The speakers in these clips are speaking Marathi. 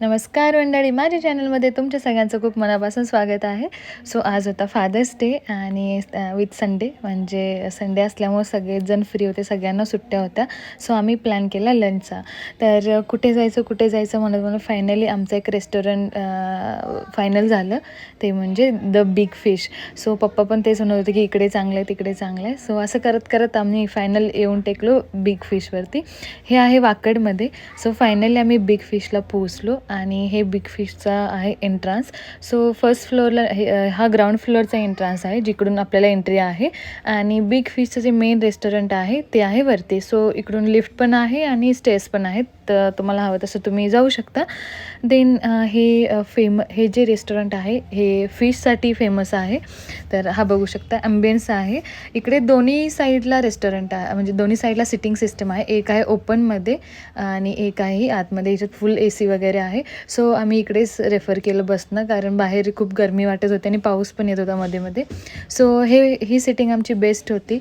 नमस्कार मंडळी. माझ्या चॅनलमध्ये तुमच्या सगळ्यांचं खूप मनापासून स्वागत आहे. सो आज होता फादर्स डे आणि विथ संडे म्हणजे संडे असल्यामुळे सगळेजण फ्री होते सगळ्यांना सुट्ट्या होत्या. सो आम्ही प्लॅन केला लंचचा तर कुठे जायचं कुठे जायचं म्हणत म्हणून फायनली आमचं एक रेस्टॉरंट फायनल झालं. ते म्हणजे द बिग फिश सो पप्पा पण तेच म्हणत होते की इकडे चांगलं आहे तिकडे चांगलं आहे सो असं करत करत आम्ही फायनल येऊन टेकलो बिग फिशवरती हे आहे वाकडमध्ये सो फायनली आम्ही बिग फिशला पोचलो आणि हे बिग फिशचा आहे एंट्रान्स सो फर्स्ट फ्लोअरला हे हा ग्राउंड फ्लोअरचा एंट्रान्स आहे जिकडून आपल्याला एंट्री आहे. आणि बिग फिशचं जे मेन रेस्टॉरंट आहे ते आहे वरती. सो इकडून लिफ्ट पण आहे आणि स्टेज पण आहेत. तर तुम्हाला हवं तसं तुम्ही जाऊ शकता. देन हे फेम हे जे रेस्टॉरंट आहे हे फिशसाठी फेमस आहे. तर हा बघू शकता ॲम्बियन्स आहे. इकडे दोन्ही साईडला रेस्टॉरंट आहे म्हणजे दोन्ही साईडला सिटिंग सिस्टम आहे. एक आहे ओपनमध्ये आणि एक आहे आतमध्ये. याच्यात फुल ए सी वगैरे आहे. सो आम्ही इकडेच रेफर केलं बसणं कारण बाहेर खूप गरमी वाटत होती आणि पाऊस पण येत होता मध्ये मध्ये. सो हे ही सिटिंग आमची बेस्ट होती.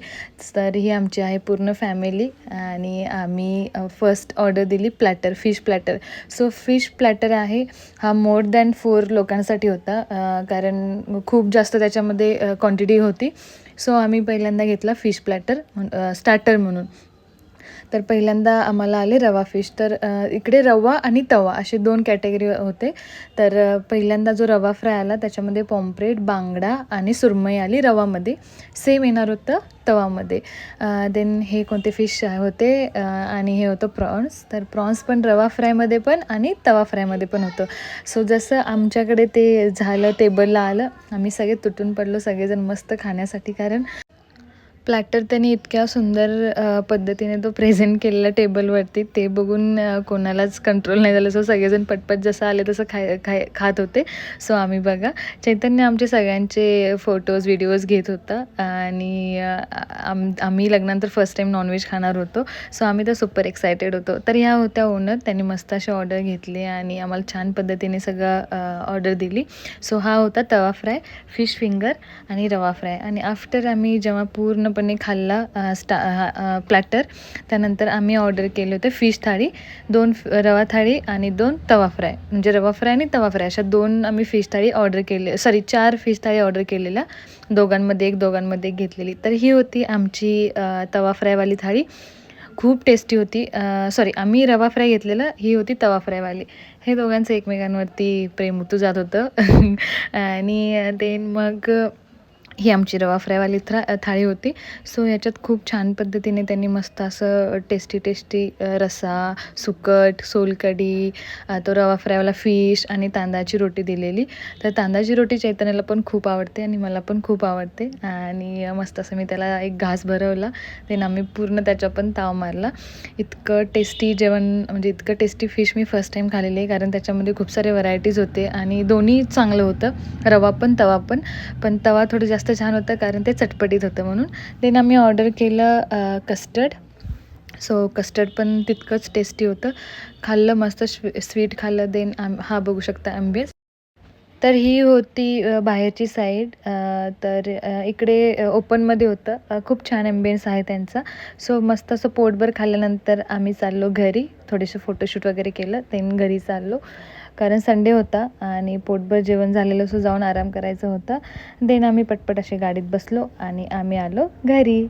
तर ही आमची आहे पूर्ण फॅमिली आणि आम्ही फर्स्ट ऑर्डर दिली platter fish platter so fish platter आहे हा मोर दॅन फोर लोकांसाठी होता कारण खूप जास्त त्याच्यामध्ये क्वांटिटी होती. सो आम्ही पहिल्यांदा घेतला फिश प्लॅटर स्टार्टर म्हणून. तर पहिल्यांदा आम्हाला आले रवा फिश तर इकडे रवा आणि तवा असे दोन कॅटेगरी होते. तर पहिल्यांदा जो रवा फ्राय आला त्याच्यामध्ये पॉम्प्रेट बांगडा आणि सुरमई आली रवामध्ये. सेम येणार होतं तवामध्ये. देन हे कोणते फिश होते? आणि हे होतं प्रॉन्स तर प्रॉन्स पण रवा फ्रायमध्ये पण आणि तवा फ्रायमध्ये पण होतं. सो जसं आमच्याकडे ते झालं टेबलला आलं आम्ही सगळे तुटून पडलो सगळेजण मस्त खाण्यासाठी कारण प्लॅटर त्यांनी इतक्या सुंदर पद्धतीने तो प्रेझेंट केलेला टेबलवरती ते बघून कोणालाच कंट्रोल नाही झालं. सो सगळेजण पटपट जसं आले तसं खाय खाय खात होते. सो आम्ही बघा. चैतन्य आमचे सगळ्यांचे फोटोज व्हिडिओज घेत होता. आणि आम आम्ही लग्नानंतर फर्स्ट टाईम नॉनव्हेज खाणार होतो. सो आम्ही तर सुपर एक्सायटेड होतो. तर ह्या होत्या ओनर त्यांनी मस्त असे ऑर्डर घेतली आणि आम्हाला छान पद्धतीने सगळं ऑर्डर दिली. सो हा होता तवा फ्राय फिश फिंगर आणि रवा फ्राय आणि आफ्टर आम्ही जेव्हा पूर्ण पूर्णपणे खाल्ला स्टा प्लॅटर त्यानंतर आम्ही ऑर्डर केले होते फिश थाळी दोन रवा थाळी आणि दोन तवा फ्राय म्हणजे रवा फ्राय आणि तवा फ्राय अशा दोन आम्ही फिश थाळी ऑर्डर केले सॉरी चार फिश थाळी ऑर्डर केलेल्या. दोघांमध्ये एक दोघांमध्ये एक घेतलेली. तर ही होती आमची तवा फ्रायवाली थाळी. खूप टेस्टी होती. सॉरी आम्ही रवा फ्राय घेतलेलं ही होती तवा फ्रायवाली हे दोघांचं एकमेकांवरती प्रेम उतू जात होतं. आणि देन मग ही आमची रवा फ्रायवाली थ्रा थाळी होती. सो याच्यात खूप छान पद्धतीने त्यांनी मस्त असं टेस्टी टेस्टी रसा सुकट सोलकढी तो रवा फ्रायवाला फिश आणि तांदळाची रोटी दिलेली. तर तांदळाची रोटी चैतन्याला पण खूप आवडते आणि मला पण खूप आवडते. आणि मस्त असं मी त्याला एक घास भरवला. देन आम्ही पूर्ण त्याच्या पण ताव मारला. इतकं टेस्टी जेवण म्हणजे इतकं टेस्टी फिश मी फर्स्ट टाईम खाल्लेली आहे. कारण त्याच्यामध्ये खूप सारे व्हरायटीज होते आणि दोन्ही चांगलं होतं. रवा पण तवा पण. पण तवा थोडं जास्त छान होतं कारण ते चटपटीत होतं म्हणून. देन आम्ही ऑर्डर केलं कस्टर्ड सो कस्टर्ड पण तितकंच टेस्टी होतं. खाल्लं मस्त स्वी स्वीट खाल्लं देन आम हा बघू शकता आंबेस तर ही होती बाहेरची साईड तर इकडे ओपनमध्ये होतं. खूप छान ॲम्बियन्स आहे त्यांचा. सो मस्त असं पोटभर खाल्ल्यानंतर आम्ही चाललो घरी. थोडेसे फोटोशूट वगैरे केलं देन घरी चाललो. कारण संडे होता आणि पोटभर जेवण झालेलं सो जाऊन आराम करायचं होतं. देन आम्ही पटपट अशी गाडीत बसलो आणि आम्ही आलो घरी.